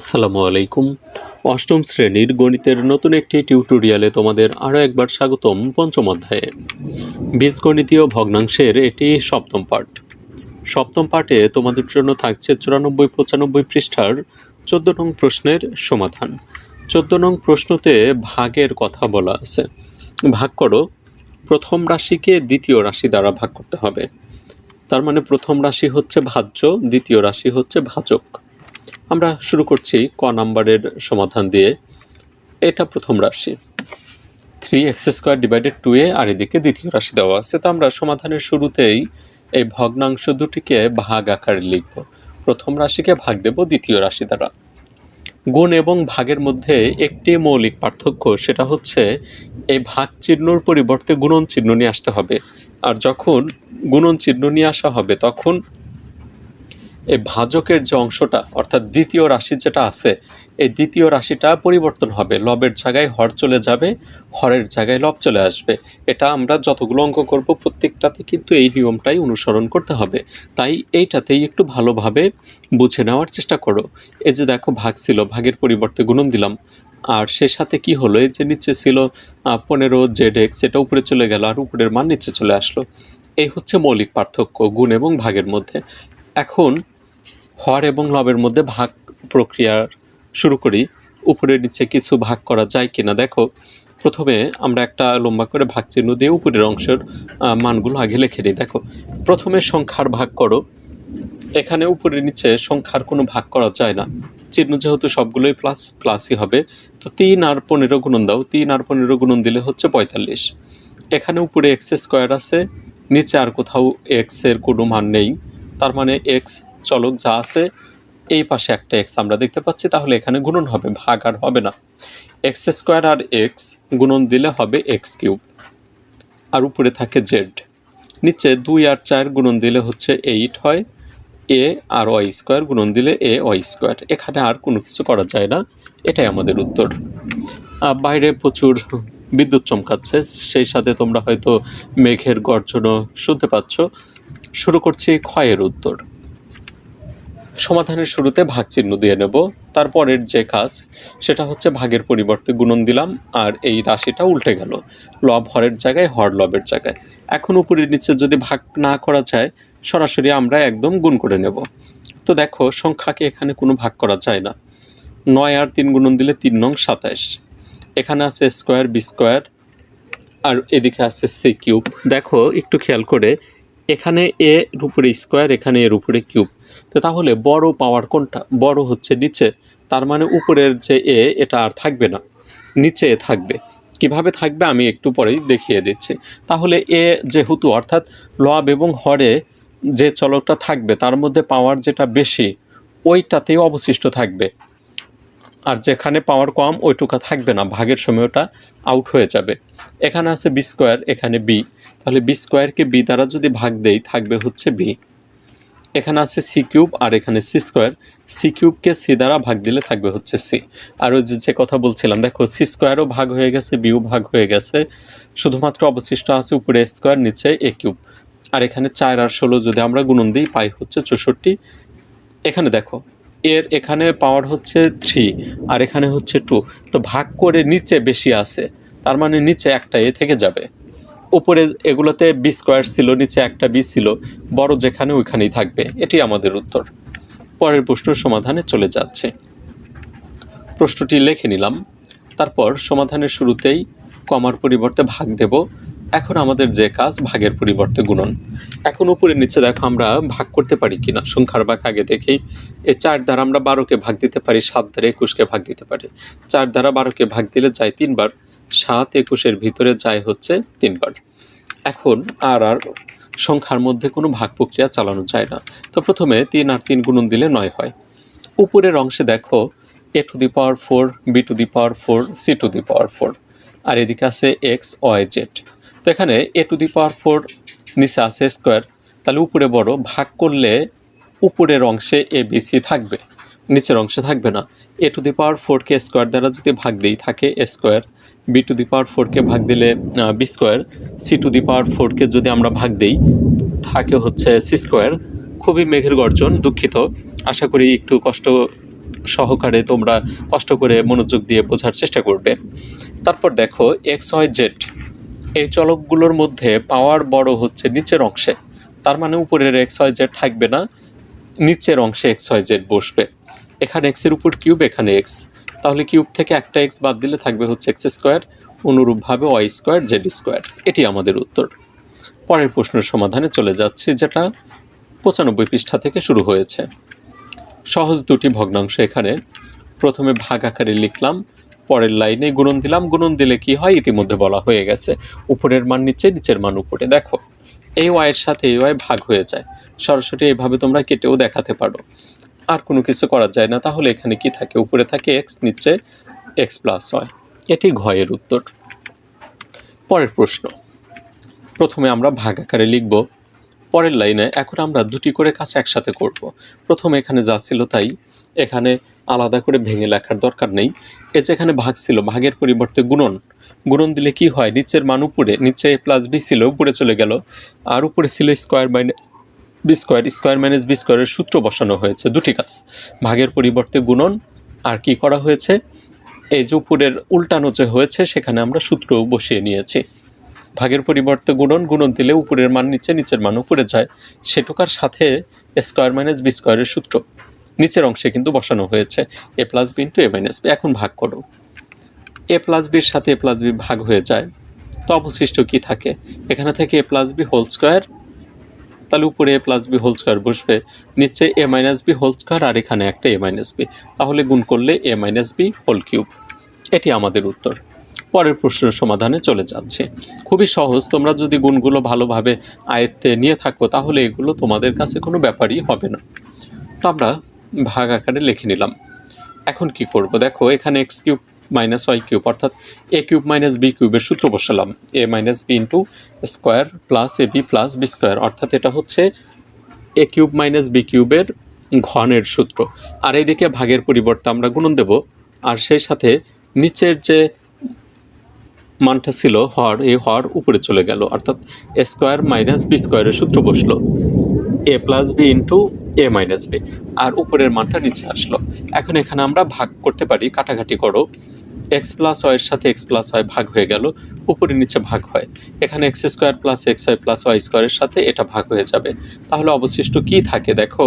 আসসালামু আলাইকুম। অষ্টম শ্রেণির গণিতের নতুন একটি টিউটোরিয়ালে তোমাদের আরও একবার স্বাগতম পঞ্চম অধ্যায়ে। বীজগণিতীয় ভগ্নাংশের এটি সপ্তম পাঠ। সপ্তম পাঠে তোমাদের জন্য থাকছে চুরানব্বই পঁচানব্বই পৃষ্ঠার চোদ্দ নং প্রশ্নের সমাধান। চোদ্দ নং প্রশ্নতে ভাগের কথা বলা আছে। ভাগ করো। প্রথম রাশিকে দ্বিতীয় রাশি দ্বারা ভাগ করতে হবে। তার মানে প্রথম রাশি হচ্ছে ভাজ্য, দ্বিতীয় রাশি হচ্ছে ভাজক। আমরা শুরু করছি ক নাম্বারের সমাধান দিয়ে। এটা প্রথম রাশি। Three x square divided to A আর এদিকে দ্বিতীয় রাশি দেওয়া আছে। তো আমরা সমাধানের শুরুতেই এই ভগ্নাংশ দুটিকে ভাগ আকারে লিখব। প্রথম রাশিকে ভাগ দেব, দ্বিতীয় রাশি দ্বারা। গুণ এবং ভাগের মধ্যে একটি মৌলিক পার্থক্য, সেটা হচ্ছে এই ভাগ চিহ্নর পরিবর্তে গুণন চিহ্ন নিয়ে আসতে হবে। আর যখন গুণন চিহ্ন নিয়ে আসা হবে, তখন এই ভাজকের যে অংশটা, অর্থাৎ দ্বিতীয় রাশি যেটা আছে, এই দ্বিতীয় রাশিটা পরিবর্তন হবে। লবের জায়গায় হর চলে যাবে, হরের জায়গায় লব চলে আসবে। এটা আমরা যতগুলো অঙ্ক করব, প্রত্যেকটাতে কিন্তু এই নিয়মটাই অনুসরণ করতে হবে। তাই এইটাতেই একটু ভালোভাবে বুঝে নেওয়ার চেষ্টা করো। এই যে দেখো, ভাগ ছিল, ভাগের পরিবর্তে গুণন দিলাম। আর সে সাথে কি হলো? এই যে নিচে ছিল পনেরো জেড এক্স এটা উপরে চলে গেল আর উপরের মান নিচে চলে আসলো। এই হচ্ছে মৌলিক পার্থক্য, গুণ এবং ভাগের মধ্যে। এখন হর এবং লবের মধ্যে ভাগ প্রক্রিয়ার শুরু করি। উপরে নিচে কিছু ভাগ করা যায় কিনা? দেখো, প্রথমে আমরা একটা লম্বা করে ভাগ চিহ্ন দিয়ে উপরের অংশের মানগুলো আগে লিখে নিই। দেখো, প্রথমে সংখ্যার ভাগ করো। এখানে উপরে নিচে সংখ্যার কোনো ভাগ করা যায় না। চিহ্ন যেহেতু সবগুলোই প্লাস প্লাসই হবে, তো তিন আর পনেরো গুণন দাও। তিন আর পনেরো গুণন দিলে হচ্ছে পঁয়তাল্লিশ। এখানে উপরে এক্স স্কোয়ার আছে, নিচে আর কোথাও এক্সের কোনো মান নেই। তার মানে এক্স চলক যা আছে, এই পাশে একটা এক্স আমরা দেখতে পাচ্ছি, তাহলে এখানে গুণন হবে, ভাগ আর হবে না। এক্স স্কোয়ার আর এক্স গুণন দিলে হবে এক্স কিউব আর উপরে থাকে জেড নিচে দুই আর চার গুণন দিলে হচ্ছে এইট হয় এ আর ওয়াই স্কোয়ার গুণন দিলে এ ওয়াই স্কোয়ার এখানে আর কোনো কিছু করা যায় না, এটাই আমাদের উত্তর। বাইরে প্রচুর বিদ্যুৎ চমকাচ্ছে, সেই সাথে তোমরা হয়তো মেঘের গর্জনও শুনতে পাচ্ছ। শুরু করছি ক্ষয়ের উত্তর। সমাধানের শুরুতে ভাগ চিহ্ন দিয়ে নেব। তারপরের যে কাজ, সেটা হচ্ছে ভাগের পরিবর্তে গুণন দিলাম আর এই রাশিটা উল্টে গেল। লব হরের জায়গায়, হর লবের জায়গায়। এখন উপরের নিচে যদি ভাগ না করা যায়, সরাসরি আমরা একদম গুণ করে নেব। তো দেখো, সংখ্যাকে এখানে কোনো ভাগ করা যায় না। নয় আর তিন গুণন দিলে তিন নং সাতাইশ। এখানে আছে স্কোয়ার, বি স্কোয়ার, আর এদিকে আছে সি কিউব। দেখো, একটু খেয়াল করে এখানে এ এর উপরে স্কোয়ার, এখানে এর উপরে কিউব। তো তাহলে বড় পাওয়ার কোনটা? বড় হচ্ছে নিচে, তার মানে উপরের যে এ, এটা আর থাকবে না। নিচে থাকবে। কীভাবে থাকবে আমি একটু পরেই দেখিয়ে দিচ্ছি। তাহলে এ যেহেতু, অর্থাৎ লব এবং হরে যে চলকটা থাকবে, তার মধ্যে পাওয়ার যেটা বেশি, ওইটাতেই অবশিষ্ট থাকবে। আর যেখানে পাওয়ার কম, ওইটুকা থাকবে না, ভাগের সময় ওটা আউট হয়ে যাবে। এখানে আছে বি স্কোয়ার এখানে বি তাহলে বি স্কোয়ারকে বি দ্বারা যদি ভাগ দেই, থাকবে হচ্ছে বি এখানে আছে সি কিউব আর এখানে সি স্কোয়ার সি কিউবকে সি দ্বারা ভাগ দিলে থাকবে হচ্ছে সি আর ওই যে কথা বলছিলাম, দেখো সি স্কোয়ারও ভাগ হয়ে গেছে বিও ভাগ হয়ে গেছে। শুধুমাত্র অবশিষ্ট আছে উপরে স্কোয়ার নিচে এ কিউব আর এখানে চার আর ষোলো যদি আমরা গুণন দিই, পাই হচ্ছে চৌষট্টি। এখানে দেখো এর এখানে পাওয়ার হচ্ছে থ্রি আর এখানে হচ্ছে টু তো ভাগ করে নিচে বেশি আছে, তার মানে নিচে একটা এ থেকে যাবে। উপরে এগুলোতে বি স্কোয়ার ছিল, নিচে একটা বি ছিল, বড় যেখানে ওইখানেই থাকবে। এটি আমাদের উত্তর। পরের প্রশ্ন সমাধানে চলে যাচ্ছে। প্রশ্নটি লিখে নিলাম। তারপর সমাধানের শুরুতেই কমার পরিবর্তে ভাগ দেব। এখন আমাদের যে কাজ, ভাগের পরিবর্তে গুণন। এখন উপরে নিচে দেখো আমরা ভাগ করতে পারি কিনা। সংখ্যার ভাগ আগে দেখেই, এ চার দ্বারা আমরা বারোকে ভাগ দিতে পারি, সাত দ্বারা একুশকে ভাগ দিতে পারি। চার দ্বারা বারোকে ভাগ দিলে যায় তিনবার, সাত একুশের ভিতরে যায় হচ্ছে তিনবার। এখন আর আর সংখ্যার মধ্যে কোনো ভাগ প্রক্রিয়া চালানো যায় না। তো প্রথমে তিন আর তিন গুণন দিলে নয় হয়। উপরের অংশে দেখো, A to the power four, B to the power four, C to the power four. আর এদিকে আছে এক্স, ওয়াই, জেড। তো এখানে এ টু দি পাওয়ার ফোর নিচে আছে স্কোয়ার তাহলে উপরে বড়, ভাগ করলে উপরের অংশে এ বি সি থাকবে। নিচের অংশে থাকবে না। এ টু দি পাওয়ার ফোরকে স্কোয়ার দ্বারা যদি ভাগ দিই, থাকে A square B to the power ফোরকে ভাগ দিলে B square C to the power ফোরকে যদি আমরা ভাগ দিই, থাকে হচ্ছে সি স্কোয়ার খুবই মেঘের গর্জন, দুঃখিত। আশা করি একটু কষ্ট সহকারে তোমরা কষ্ট করে মনোযোগ দিয়ে বোঝার চেষ্টা করবে। তারপর দেখো এক্স ওয়াই জেড এই চলকগুলোর মধ্যে পাওয়ার বড় হচ্ছে নিচের অংশে। তার মানে উপরের এক্স ওয়াই জেড থাকবে না, নিচের অংশে এক্স ওয়াই জেড বসবে। এখানে এক্সের উপর কিউব এখানে এক্স তাহলে কিউব থেকে একটা এক্স বাদ দিলে থাকবে হচ্ছে এক্স স্কোয়ার অনুরূপভাবে ওয়াই স্কোয়ার জেড স্কোয়ার এটি আমাদের উত্তর। পরের প্রশ্নের সমাধানে চলে যাচ্ছি, যেটা পঁচানব্বই পৃষ্ঠা থেকে শুরু হয়েছে। সহজ দুটি ভগ্নাংশ এখানে। প্রথমে ভাগ আকারে লিখলাম পরের লাইনে গুণন দিলাম। গুণন দিলে কি হয়? ইতিমধ্যে বলা হয়ে গেছে, উপরের মান নিচে, নিচের মান উপরে। দেখো, এই ওয়াইয়ের সাথে এই ওয়াই ভাগ হয়ে যায়। সরাসরি এইভাবে তোমরা কেটেও দেখাতে পারো। আর কোনো কিছু করা যায় না। তাহলে এখানে কি থাকে? উপরে থাকে এক্স নিচে এক্স প্লাস ওয়াই এটি ঘয়ের উত্তর। পরের প্রশ্ন। প্রথমে আমরা ভাগ আকারে লিখব। পরের লাইনে এখন আমরা দুটি করে কাজ একসাথে করব। প্রথমে এখানে যা ছিল তাই। এখানে আলাদা করে ভেঙে লেখার দরকার নেই। এ যেখানে ভাগ ছিল, ভাগের পরিবর্তে গুণন। গুণন দিলে কি হয়? নিচের মান উপরে, নিচে প্লাস বি ছিল, উপরে চলে গেল। আর উপরে ছিল square minus B square square minus B স্কোয়ারের সূত্র বসানো হয়েছে, দুটি কাজ। ভাগের পরিবর্তে গুণন, আর কি করা হয়েছে? এই যে উপরের উল্টানো যে হয়েছে, সেখানে আমরা সূত্র বসিয়ে নিয়েছি। ভাগের পরিবর্তে গুণন গুণন দিলে উপরের মান নিচে, নিচের মান উপরে যায়। সেটুকার সাথে স্কোয়ার মাইনাস বি স্কোয়ারের সূত্র। নিচের অংশে কিন্তু বসানো হয়েছে, A plus B into A minus B এখন ভাগ করো। এ প্লাস বির সাথে এ প্লাস বি ভাগ হয়ে যায়, তো অবশিষ্ট কি থাকে? এখানে থেকে A plus B whole square তাহলে উপরে A plus B whole square বসবে, নিচে A minus B whole square আর এখানে একটা এ মাইনাস বি তাহলে গুণ করলে A minus B whole cube এটি আমাদের উত্তর। পরের প্রশ্নের সমাধানে চলে যাচ্ছে। খুবই সহজ, তোমরা যদি গুণগুলো ভালোভাবে আয়ত্তে নিয়ে থাকো, তাহলে এগুলো তোমাদের কাছে কোনো ব্যাপারই হবে না। তো আমরা ভাগ আকারে লিখে নিলাম। এখন কি করব? দেখো, এখানে x cube minus y cube, অর্থাৎ এ কিউব মাইনাস বি কিউবের সূত্র বসালাম। A minus B into square plus A B plus B square অর্থাৎ এটা হচ্ছে এ কিউব মাইনাস বি কিউবের ঘনের সূত্র। আর এইদিকে ভাগের পরিবর্তে আমরা গুণন দেব, আর সেই সাথে নিচের যে মানটা ছিল হর, এই হর উপরে চলে গেল, অর্থাৎ স্কোয়ার মাইনাস বি স্কোয়ারের সূত্র বসল। A plus B into A minus B. আর উপরের মানটা নিচে আসলো। এখন এখানে আমরা ভাগ করতে পারি, কাটাকাটি করো। এক্স প্লাস ওয়াইয়ের সাথে এক্স প্লাস ওয়াই ভাগ হয়ে গেল, উপরে নিচে ভাগ হয়। এখানে x square plus x y plus y স্কোয়ারের সাথে এটা ভাগ হয়ে যাবে। তাহলে অবশিষ্ট কি থাকে দেখো?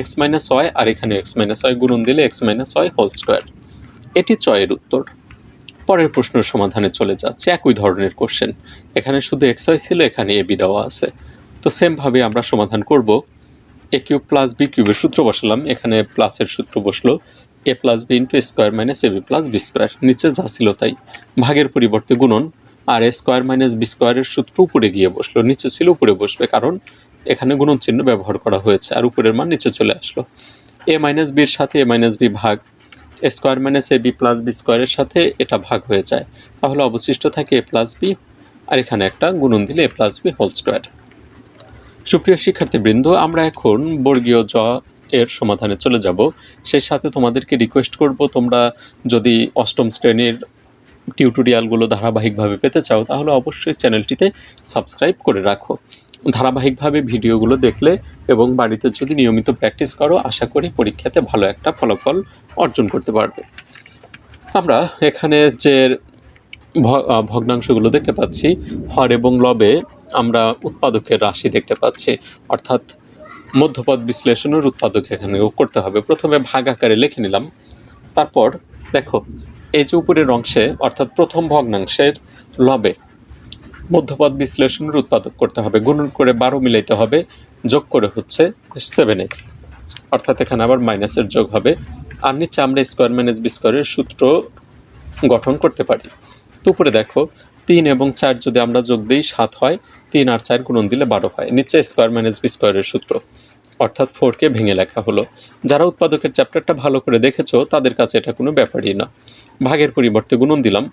এক্স মাইনাস ওয়াই আর এখানে এক্স মাইনাস ওয়াই গুণন দিলে x minus y whole square এটি চয়ের উত্তর। পরের প্রশ্নের সমাধানে চলে যাচ্ছে। একই ধরনের কোশ্চেন এখানে শুধু এক্স ওয়াই ছিল, এখানে এ বি দেওয়া আছে। তো সেমভাবে আমরা সমাধান করব। এ কিউব প্লাস বি কিউবের সূত্র বসালাম। এখানে প্লাসের সূত্র বসল। A plus B into square minus A B plus B square নিচে যা ছিল তাই। ভাগের পরিবর্তে গুণন। আর এ স্কোয়ার মাইনাস বি স্কোয়ারের সূত্র উপরে গিয়ে বসল। নিচে ছিল, উপরে বসবে। কারণ এখানে গুণন চিহ্ন ব্যবহার করা হয়েছে। আর উপরের মান নিচে চলে আসলো। এ মাইনাস বির সাথে এ মাইনাস বি ভাগ। Square minus A B plus B স্কোয়ারের সাথে এটা ভাগ হয়ে যায়। তাহলে অবশিষ্ট থাকে এ প্লাস বি আর এখানে একটা গুণন দিলে A plus B whole square সুপ্রিয় শিক্ষার্থীবৃন্দ, আমরা এখন বর্গীয় জ এর সমাধানে চলে যাব। সেই সাথে তোমাদেরকে রিকোয়েস্ট করব, তোমরা যদি অষ্টম শ্রেণির টিউটোরিয়ালগুলো ধারাবাহিকভাবে পেতে চাও, তাহলে অবশ্যই চ্যানেলটিতে সাবস্ক্রাইব করে রাখো। ধারাবাহিকভাবে ভিডিওগুলো দেখলে এবং বাড়িতে যদি নিয়মিত প্র্যাকটিস করো, আশা করি পরীক্ষাতে ভালো একটা ফলাফল অর্জন করতে পারবে। আমরা এখানে যে ভগ্নাংশগুলো দেখতে পাচ্ছি, হর এবং লবে আমরা উৎপাদকের রাশি দেখতে পাচ্ছি। অর্থাৎ মধ্যপদ বিশ্লেষণের উৎপাদক এখানে করতে হবে। প্রথমে ভাগ আকারে লিখে নিলাম। তারপর দেখো, এই যে উপরের অংশে, অর্থাৎ প্রথম ভগ্নাংশের লবে মধ্যপদ বিশ্লেষণের উৎপাদক করতে হবে। গুণন করে বারো মিলাইতে হবে, যোগ করে হচ্ছে সেভেন এক্স অর্থাৎ এখানে আবার মাইনাসের যোগ হবে। আর নিচে আমরা স্কোয়ার মাইনাস বি স্কোয়ারের সূত্র গঠন করতে পারি। তো উপরে দেখো তিন এবং চার যদি আমরা যোগ দিই, সাত হয়। তিন আর চার গুণন দিলে বারো হয়। নিচে স্কোয়ার মাইনাস বি স্কোয়ারের সূত্র। অর্থাৎ ফোরকে ভেঙে লেখা হলো। যারা উৎপাদকের চ্যাপ্টারটা ভালো করে দেখেছ, তাদের কাছে এটা কোনো ব্যাপারই না। ভাগের পরিবর্তে গুণন দিলাম।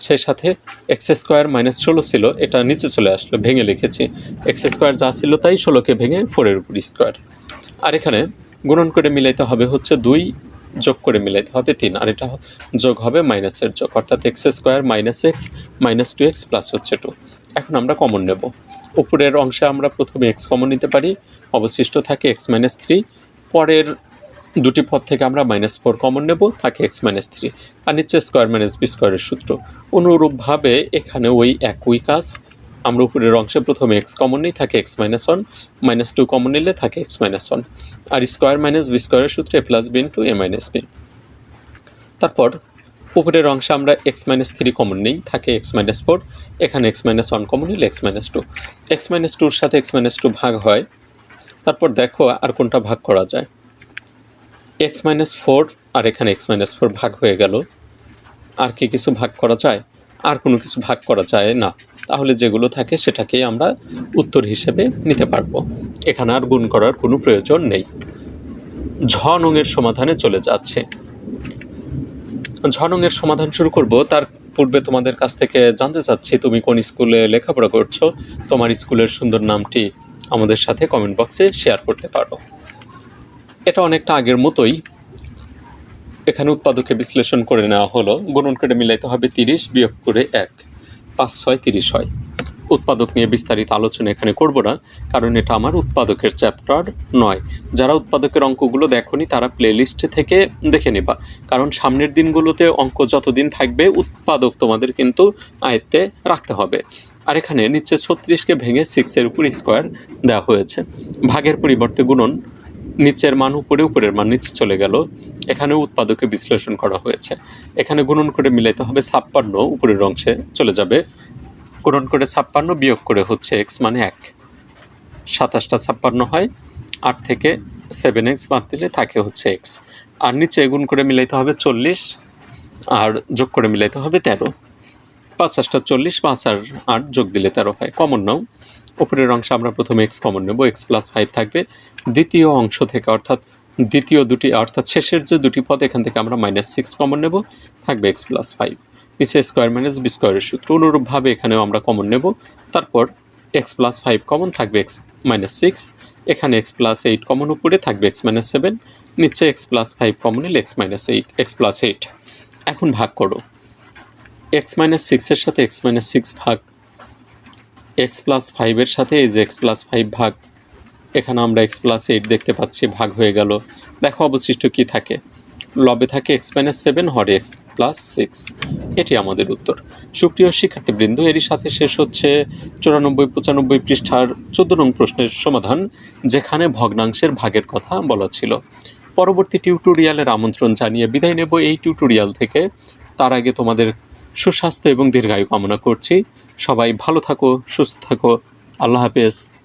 সেই সাথে এক্স স্কোয়ার মাইনাস ষোলো ছিল, এটা নিচে চলে আসলো, ভেঙে লিখেছি। এক্স স্কোয়ার যা ছিল তাই ষোলোকে ভেঙে ফোরের উপর স্কোয়ার আর এখানে গুণন করে মিলাইতে হবে হচ্ছে দুই যোগ করে মিলাইতে হবে তিন। আর এটা যোগ হবে মাইনাসের যোগ, অর্থাৎ x square minus x minus two x plus হচ্ছে টু এখন আমরা কমন নেব। উপরের অংশে আমরা প্রথমে এক্স কমন নিতে পারি, অবশিষ্ট থাকে এক্স মাইনাস থ্রি পরের দুটি পদ থেকে আমরা মাইনাস ফোর কমন নেব, থাকে এক্স মাইনাস থ্রি আর নিচে স্কোয়ার মাইনাস বি স্কোয়ারের সূত্র। অনুরূপভাবে এখানে ওই একই কাজ আমরা উপরের অংশে প্রথমে এক্স কমন নিই থাকে x minus one minus two common নিলে থাকে এক্স মাইনাস ওয়ান আর স্কোয়ার মাইনাস বি স্কোয়ারের সূত্রে plus B into A minus B তারপর উপরের অংশে আমরা এক্স মাইনাস থ্রি কমন নেই থাকে এক্স মাইনাস ফোর এখানে এক্স মাইনাস ওয়ান কমন নিলে x minus two x minus টুর সাথে এক্স মাইনাস টু ভাগ হয় তারপর দেখো আর কোনটা ভাগ করা যায় এক্স মাইনাস ফোর আর এখানে এক্স মাইনাস ফোর ভাগ হয়ে গেল আর কি কিছু ভাগ করা যায় আর কোনো কিছু ভাগ করা যায় না তাহলে যেগুলো থাকে সেটাকেই আমরা উত্তর হিসেবে নিতে পারব। এখানে আর গুণ করার কোনো প্রয়োজন নেই। ঝ নংয়ের সমাধানে চলে যাচ্ছে। ঝ নংয়ের সমাধান শুরু করব। তার পূর্বে তোমাদের কাছ থেকে জানতে চাচ্ছি, তুমি কোন স্কুলে লেখাপড়া করছ? তোমার স্কুলের সুন্দর নামটি আমাদের সাথে কমেন্ট বক্সে শেয়ার করতে পারো। এটা অনেকটা আগের মতোই। এখানে উৎপাদকে বিশ্লেষণ করে নেওয়া হলো। গুণন করে মিলাইতে হবে তিরিশ বিয়োগ করে এক। পাঁচ ছয় তিরিশ হয় উৎপাদক নিয়ে বিস্তারিত আলোচনা এখানে করব না, কারণ এটা আমার উৎপাদকের চ্যাপ্টার নয়। যারা উৎপাদকের অঙ্কগুলো দেখনি, তারা প্লেলিস্ট থেকে দেখে নেবা। কারণ সামনের দিনগুলোতে অঙ্ক যতদিন থাকবে, উৎপাদক তোমাদের কিন্তু আয়ত্তে রাখতে হবে। আর এখানে নিচে ছত্রিশকে ভেঙে সিক্সের উপর স্কোয়ার দেওয়া হয়েছে। ভাগের পরিবর্তে গুণন নিচের মান উপরে, উপরের মান নিচে চলে গেল। এখানে উৎপাদকে বিশ্লেষণ করা হয়েছে। এখানে গুণন করে মিলাইতে হবে ছাপ্পান্ন, উপরের অংশে চলে যাবে। গুণন করে ছাপ্পান্ন বিয়োগ করে হচ্ছে এক্স মানে এক। সাতাশটা ছাপ্পান্ন হয়, আট থেকে সেভেন এক্স বাদ দিলে থাকে হচ্ছে এক্স আর নিচে গুণ করে মিলাইতে হবে চল্লিশ, আর যোগ করে মিলাইতে হবে তেরো। পাঁচ চল্লিশ, পাঁচ আর আট যোগ দিলে তেরো হয়। কমন নাও। উপরের অংশে আমরা প্রথমে এক্স কমন নেব এক্স প্লাস ফাইভ থাকবে। দ্বিতীয় অংশ থেকে অর্থাৎ দ্বিতীয় দুটি, অর্থাৎ শেষের যে দুটি পদ, এখান থেকে আমরা মাইনাস সিক্স কমন নেব, থাকবে এক্স প্লাস ফাইভ নিচে স্কোয়ার মাইনাস বি স্কোয়ারের সূত্র, অনুরূপভাবে এখানেও আমরা কমন নেব। তারপর এক্স প্লাস ফাইভ কমন থাকবে এক্স মাইনাস সিক্স এখানে এক্স প্লাস এইট কমন উপরে থাকবে এক্স মাইনাস সেভেন নিচে এক্স প্লাস ফাইভ কমন নিলে x minus eight x plus eight এখন ভাগ করো। এক্স মাইনাস সিক্সের সাথে এক্স মাইনাস সিক্স ভাগ এক্স প্লাস ফাইভের সাথে এই যে এক্স প্লাস ফাইভ ভাগ, এখানে আমরা এক্স প্লাস এইট দেখতে পাচ্ছি, ভাগ হয়ে গেল। দেখো অবশিষ্ট কি থাকে? লবে থাকে এক্স মাইনাস সেভেন হরে এক্স প্লাস সিক্স এটি আমাদের উত্তর। সুপ্রিয় শিক্ষার্থীবৃন্দ, এরই সাথে শেষ হচ্ছে চুরানব্বই, পঁচানব্বই পৃষ্ঠার চোদ্দ নং প্রশ্নের সমাধান, যেখানে ভগ্নাংশের ভাগের কথা বলা ছিল। পরবর্তী টিউটোরিয়ালের আমন্ত্রণ জানিয়ে বিদায় নেব। এই টিউটোরিয়াল থেকে, তার আগে তোমাদের সুস্বাস্থ্য এবং দীর্ঘায়ু কামনা করছি। সবাই ভালো থাকো সুস্থ থাকো। আল্লাহ হাফেজ।